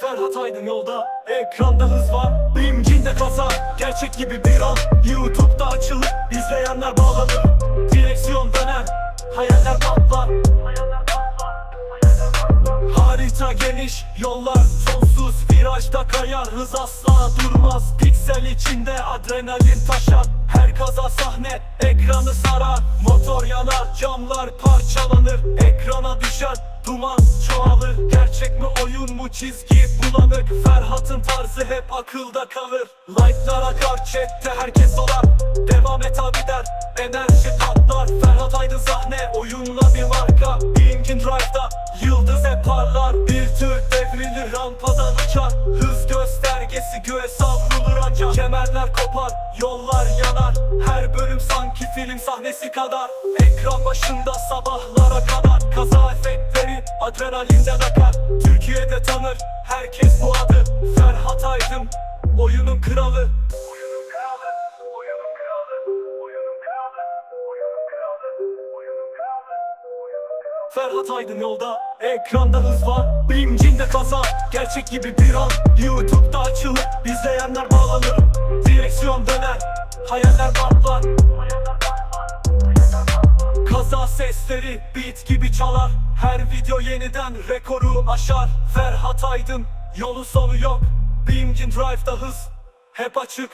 Ferhat Aydın yolda Ekranda hız var. Bimcinde kaza Gerçek gibi bir an. Youtube'da açılır izleyenler bağlanır. Direksiyon döner Hayaller patlar. Harita geniş Yollar sonsuz Virajda kayar Hız asla durmaz. Piksel içinde adrenalin taşar. Her kaza sahne Ekranı sarar. Motor yanar Camlar parçalanır. Ekrana düşer Duman çoğalır. Gerçek mi oyun mu çizgi bulanık. Ferhat'ın tarzı hep akılda kalır. Like'lar akar chatte herkes sorar. Devam et abi der Enerji patlar. Ferhat Aydın sahne oyunla bir marka. Linkin Drive'da yıldız hep parlar. Bir tür savrulur ancak Kemerler kopar yollar yanar. Her bölüm sanki film sahnesi kadar. Ekran başında sabahlara kadar Kaza efektleri adrenalinden akar. Türkiye'de tanır herkes bu adı. Ferhat Aydın oyunun kralı. Ferhat Aydın yolda, ekranda hız var. Bimcinde kaza, gerçek gibi bir an. Youtube'da açılır, izleyenler bağlanır. Direksiyon döner, hayaller patlar. Kaza sesleri beat gibi çalar. Her video yeniden rekoru aşar. Ferhat Aydın yolu sonu yok. Beamcin Drive'da hız hep açık